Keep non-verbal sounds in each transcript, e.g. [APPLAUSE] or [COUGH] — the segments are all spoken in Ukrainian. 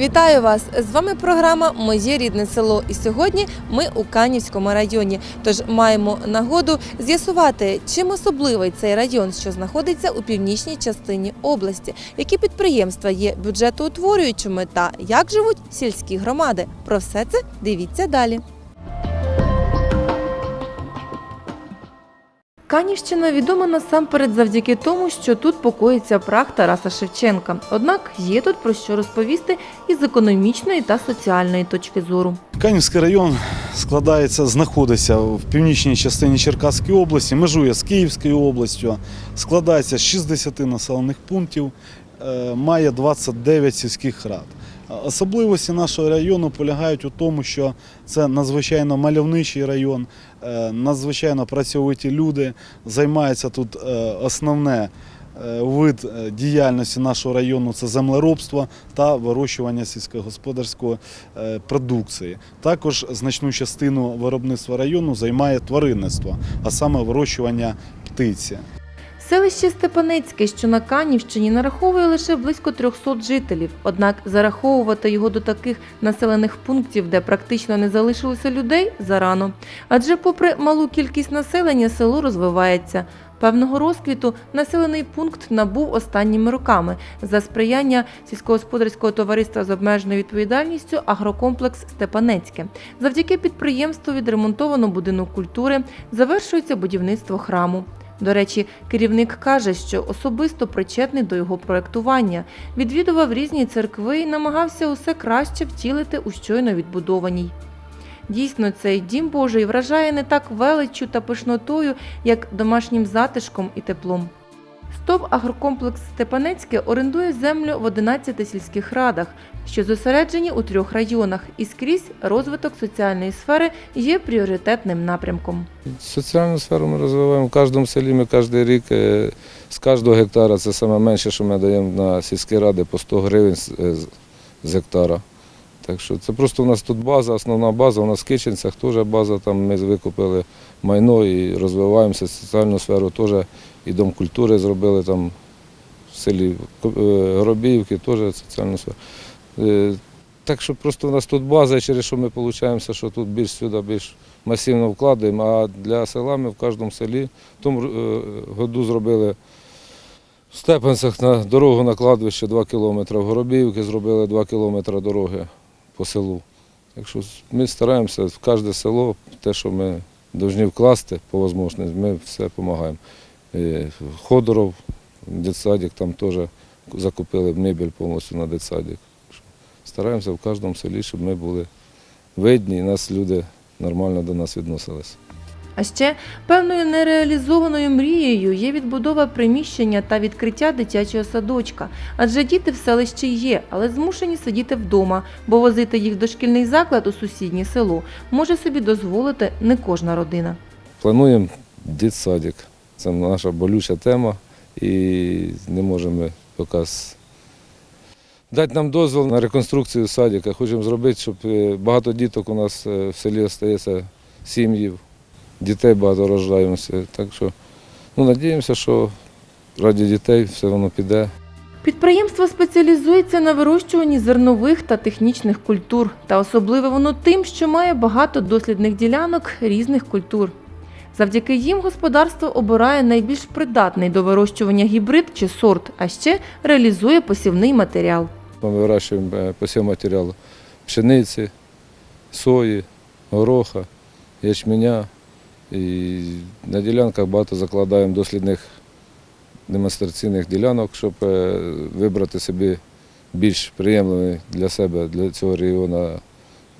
Вітаю вас! З вами програма Моє рідне село. І сьогодні ми у Канівському районі. Тож маємо нагоду з'ясувати, чим особливий цей район, що знаходиться у північній частині області, які підприємства є бюджетоутворюючими та як живуть сільські громади. Про все це дивіться далі. Канівщина відома насамперед завдяки тому, що тут покоїться прах Тараса Шевченка. Однак є тут про що розповісти із економічної та соціальної точки зору. Канівський район складається, знаходиться в північній частині Черкаської області, межує з Київською областю, складається з 60 населених пунктів, е, має 29 сільських рад. Особливості нашого району полягають у тому, що це надзвичайно мальовничий район, е, надзвичайно працьовиті люди. Займається тут е, основне е, вид діяльності нашого району це землеробство та вирощування сільськогосподарської продукції. Також значну частину виробництва району займає тваринництво, а саме вирощування птиці. Селище Степанецьке, що на Канівщині, нараховує лише близько 300 жителів. Однак зараховувати його до таких населених пунктів, де практично не залишилося людей, зарано. Адже, попри малу кількість населення, село розвивається. Певного розквіту населений пункт набув останніми роками за сприяння сільськогосподарського товариства з обмеженою відповідальністю агрокомплекс Степанецьке. Завдяки підприємству відремонтовано будинок культури, завершується будівництво храму. До речі, керівник каже, що особисто причетний до його проектування, відвідував різні церкви і намагався усе краще втілити у щойно відбудованій. Дійсно, цей дім Божий вражає не так величчю та пишнотою, як домашнім затишком і теплом. СТОВ агрокомплекс Степанецьке орендує землю в 11 сільських радах, що зосереджені у трьох районах, і скрізь розвиток соціальної сфери є пріоритетним напрямком. Соціальну сферу ми розвиваємо в кожному селі. Ми кожен рік е, з кожного гектара це саме менше, що ми даємо на сільські ради по 100 гривень е, з гектара. Так що це просто у нас тут база, основна база. У нас в Киченцях теж база. Там ми викупили майно і розвиваємося. Соціальну сферу теж і дом культури зробили там в селі е, Горобіївки, теж соціальну сферу. Е, Так що просто у нас тут база, через що ми виходить, що тут більш сюди більш масивно вкладаємо. А для села ми в кожному селі в тому е, году зробили в Степанцях на дорогу на кладбище 2 кілометри, в Горобіївки зробили 2 кілометри дороги по селу. Так що ми стараємося в кожне село, те, що ми повинні вкласти по можливості, ми все допомагаємо. Е, Ходоров, дитсадик, там теж закупили мебель повністю на дитсадик. Стараємося в кожному селі, щоб ми були видні і нас люди нормально до нас відносилися. А ще певною нереалізованою мрією є відбудова приміщення та відкриття дитячого садочка. Адже діти в селищі є, але змушені сидіти вдома, бо возити їх в дошкільний заклад у сусіднє село може собі дозволити не кожна родина. Плануємо дитсадик. Це наша болюча тема і не можемо поки дати нам дозвіл на реконструкцію садика. Хочемо зробити, щоб е, багато діток у нас е, в селі залишається сім'їв, дітей багато рождаємося. Так що ну, надіємося, що раді дітей все воно піде. Підприємство спеціалізується на вирощуванні зернових та технічних культур, та особливе воно тим, що має багато дослідних ділянок різних культур. Завдяки їм господарство обирає найбільш придатний до вирощування гібрид чи сорт, а ще реалізує посівний матеріал. Ми вирощуємо е, посів матеріалу пшениці, сої, гороха, ячменя. І на ділянках багато закладаємо дослідних демонстраційних ділянок, щоб е, вибрати собі більш приємний для себе, для цього регіону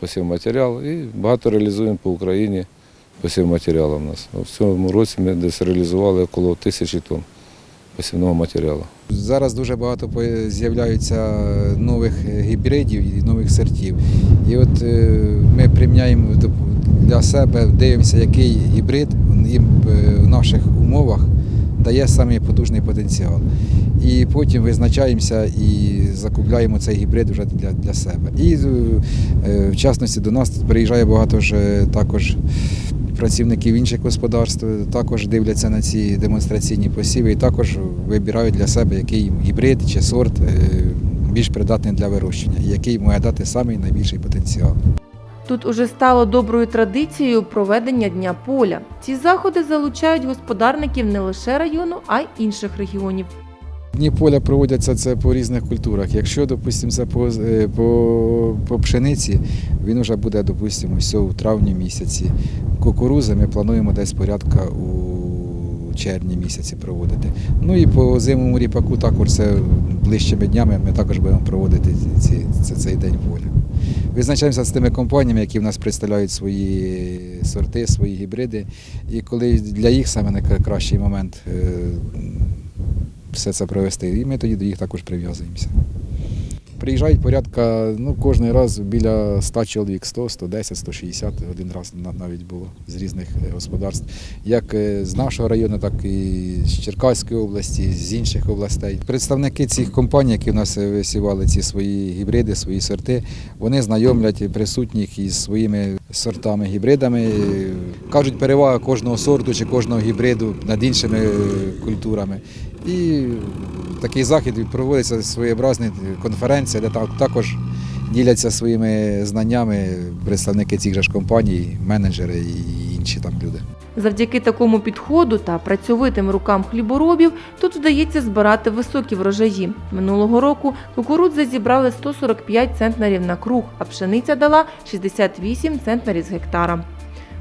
посів матеріал. І багато реалізуємо по Україні посів матеріалу в нас. В цьому році ми десь реалізували около тисячі тонн посівного матеріалу. Зараз дуже багато з'являються нових гібридів і нових сортів. І от е, ми приміняємо для себе, дивимося, який гібрид е, в наших умовах дає потужний потенціал. І потім визначаємося і закупляємо цей гібрид вже для, для себе. І е, в частності до нас тут приїжджає багато ж також працівників інших господарств також дивляться на ці демонстраційні посіви і також вибирають для себе, який гібрид чи сорт е, більш придатний для вирощення, який має дати самий найбільший потенціал. Тут уже стало доброю традицією проведення Дня поля. Ці заходи залучають господарників не лише району, а й інших регіонів. Дні поля проводяться це по різних культурах. Якщо, допустимо, це по, е, по, по пшениці, він вже буде, допустимо, все у травні місяці. Кукурузи ми плануємо десь порядка у червні місяці проводити. Ну і по зимовому ріпаку також це ближчими днями ми також будемо проводити ці, ці, цей день поля. Визначаємося з тими компаніями, які в нас представляють свої сорти, свої гібриди. І коли для їх саме найкращий момент е, все це провести, і ми тоді до їх також прив'язуємося. Приїжджають порядка, ну, кожен раз біля 100 чоловік, 100, 110, 160, один раз навіть було з різних е, господарств, як е, з нашого району, так і з Черкаської області, з інших областей. Представники цих компаній, які в нас е, висівали ці свої гібриди, свої сорти, вони знайомлять присутніх із своїми сортами, гібридами, кажуть перевага кожного сорту чи кожного гібриду над іншими е, культурами. І такий захід проводиться своєобразна конференція, де також діляться своїми знаннями представники цих же ж компаній, менеджери і інші там люди. Завдяки такому підходу та працьовитим рукам хліборобів тут вдається збирати високі врожаї. Минулого року кукурудзи зібрали 145 центнерів на круг, а пшениця дала 68 центнерів з гектара.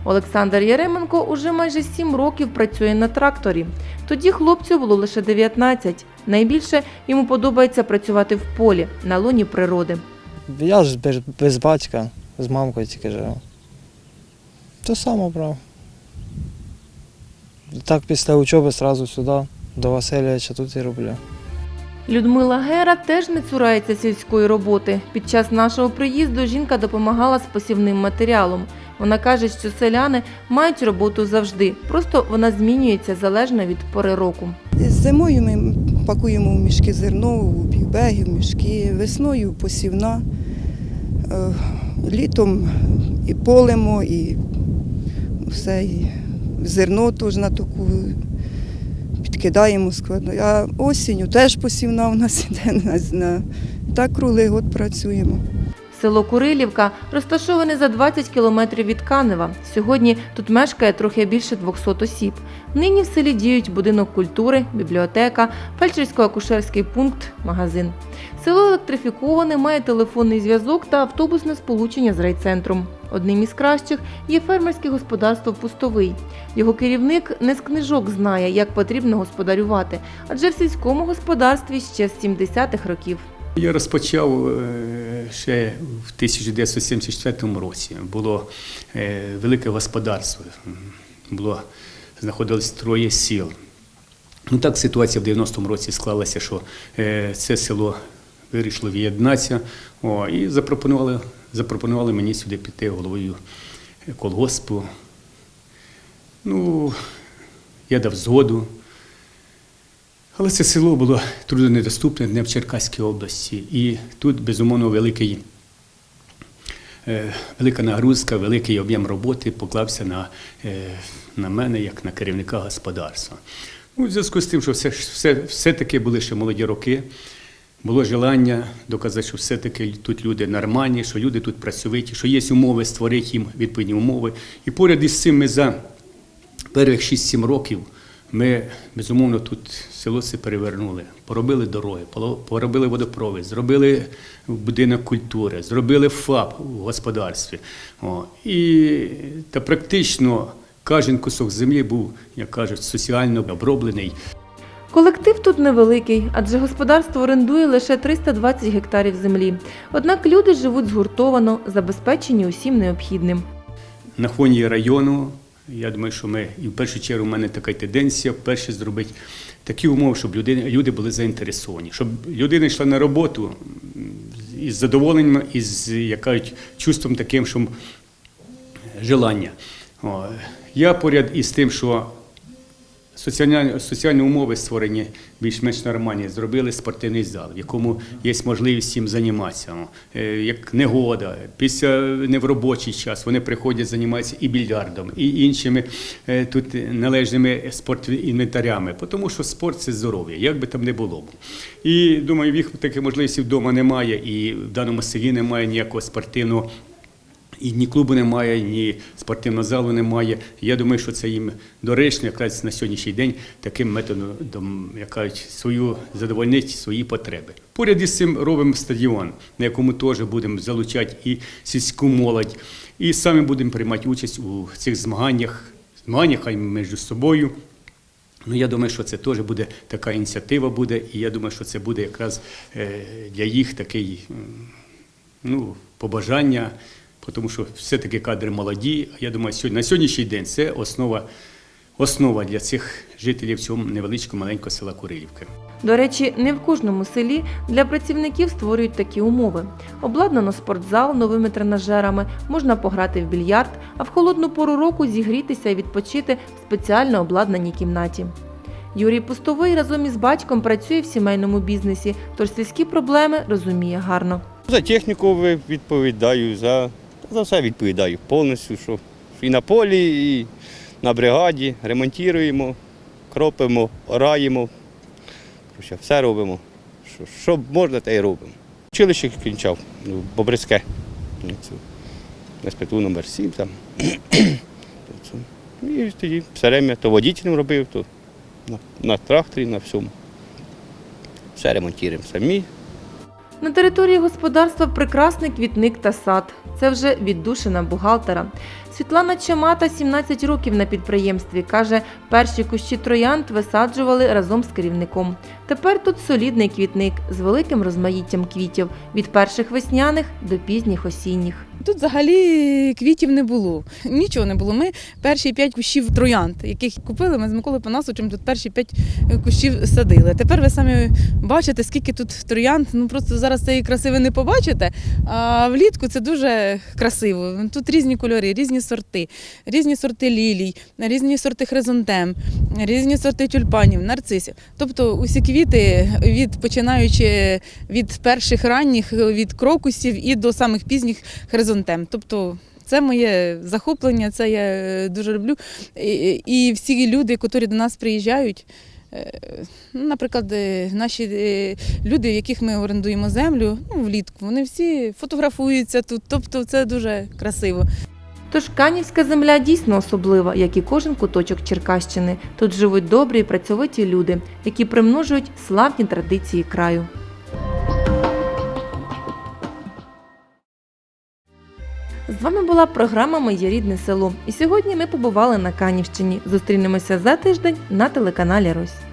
Олександр Яременко уже майже 7 років працює на тракторі. Тоді хлопцю було лише 19. Найбільше йому подобається працювати в полі на лоні природи. Я ж без, батька, з мамкою тільки живу. То саме брав. Так після учоби одразу сюди, до Васильовича тут і роблю. Людмила Гера теж не цурається сільської роботи. Під час нашого приїзду жінка допомагала з посівним матеріалом. Вона каже, що селяни мають роботу завжди, просто вона змінюється залежно від пори року. Зимою ми пакуємо в мішки зерно, у бігбеги, в мішки, весною посівна, Е, літом і полимо, і все, і зерно теж на таку підкидаємо складно. А осінню теж посівна у нас [LAUGHS] іде на, так круглий год працюємо. Село Курилівка розташоване за 20 кілометрів від Канева. Сьогодні тут мешкає трохи більше 200 осіб. Нині в селі діють будинок культури, бібліотека, фельдшерсько-акушерський пункт, магазин. Село електрифіковане, має телефонний зв'язок та автобусне сполучення з райцентром. Одним із кращих є фермерське господарство Пустовий. Його керівник не з книжок знає, як потрібно господарювати, адже в сільському господарстві ще з 70-х років. Я розпочав е, ще в 1974 році. Було е, велике господарство. Було, знаходилось троє сіл. Ну так ситуація в 90-му році склалася, що е, це село вирішило в'єднатися і запропонували, запропонували мені сюди піти головою колгоспу. Ну, я дав згоду. Але це село було труднодоступне не в Черкаській області. І тут, безумовно, великий, е, велика нагрузка, великий об'єм роботи поклався на, е, на мене як на керівника господарства. Ну, в зв'язку з тим, що все, все, все-таки були ще молоді роки, було желання доказати, що все-таки тут люди нормальні, що люди тут працьовиті, що є умови створити їм відповідні умови. І поряд із цим ми за перших 6-7 років ми, безумовно, тут село це перевернули, поробили дороги, поробили водопровід, зробили будинок культури, зробили ФАП у господарстві. О, і та практично кожен кусок землі був, як кажуть, соціально оброблений. Колектив тут невеликий, адже господарство орендує лише 320 гектарів землі. Однак люди живуть згуртовано, забезпечені усім необхідним. на фоні району. Я думаю, що ми і в першу чергу в мене така тенденція перше зробити такі умови, щоб люди, люди були заінтересовані, щоб людина йшла на роботу із задоволенням, із як чувством таким, що м, желання. Я поряд із тим, що соціальні, соціальні умови створені більш-менш нормальні. Зробили спортивний зал, в якому є можливість їм займатися. Е, Як негода, після не в робочий час вони приходять, займаються і більярдом, і іншими е, тут належними спортінвентарями, тому що спорт це здоров'я, як би там не було. І думаю, їх таких можливостей вдома немає, і в даному селі немає ніякого спортивного і ні клубу немає, ні спортивного залу немає. Я думаю, що це їм доречно, якраз на сьогоднішній день таким методом, як кажуть, свою задовольнити свої потреби. Поряд із цим робимо стадіон, на якому теж будемо залучати і сільську молодь, і самі будемо приймати участь у цих змаганнях, змаганнях між собою. Ну, я думаю, що це теж буде така ініціатива буде, і я думаю, що це буде якраз е, для їх такий ну, побажання, тому що все-таки кадри молоді. Я думаю, сьогодні, на сьогоднішній день це основа, основа для цих жителів цього невеличкого маленького села Курилівки. До речі, не в кожному селі для працівників створюють такі умови. Обладнано спортзал новими тренажерами, можна пограти в більярд, а в холодну пору року зігрітися і відпочити в спеціально обладнаній кімнаті. Юрій Пустовий разом із батьком працює в сімейному бізнесі, тож сільські проблеми розуміє гарно. За техніку відповідаю, за, за все відповідаю повністю, що і на полі, і на бригаді, ремонтуємо, кропимо, ораємо, все робимо. Що, що можна, те й робимо. Училище кінчав, Бобрицьке. Ну, це СПТУ номер 7 там. І тоді все время то водителем робив, то на, на тракторі, на всьому. Все ремонтуємо самі. На території господарства прекрасний квітник та сад. Це вже віддушина бухгалтера. Світлана Чемата, 17 років на підприємстві. Каже, перші кущі троянд висаджували разом з керівником. Тепер тут солідний квітник з великим розмаїттям квітів від перших весняних до пізніх осінніх. Тут взагалі квітів не було. [LAUGHS] Нічого не було. Ми перші п'ять кущів троянд, яких купили, ми з Миколою Панасовичем тут перші п'ять кущів садили. Тепер ви самі бачите, скільки тут троянд. Ну просто зараз цієї краси ви не побачите. А влітку це дуже красиво. Тут різні кольори, різні сорти, різні сорти лілій, різні сорти хризантем, різні сорти тюльпанів, нарцисів. Тобто усі квіти, від починаючи від перших ранніх, від крокусів і до самих пізніх хризантем. Тобто це моє захоплення, це я е, дуже люблю. І, і всі люди, які до нас приїжджають. е, ну, Наприклад, е, наші люди, в яких ми орендуємо землю, ну, влітку, вони всі фотографуються тут, тобто це дуже красиво. Тож Канівська земля дійсно особлива, як і кожен куточок Черкащини. Тут живуть добрі і працьовиті люди, які примножують славні традиції краю. З вами була програма Моє рідне село. І сьогодні ми побували на Канівщині. Зустрінемося за тиждень на телеканалі Русь.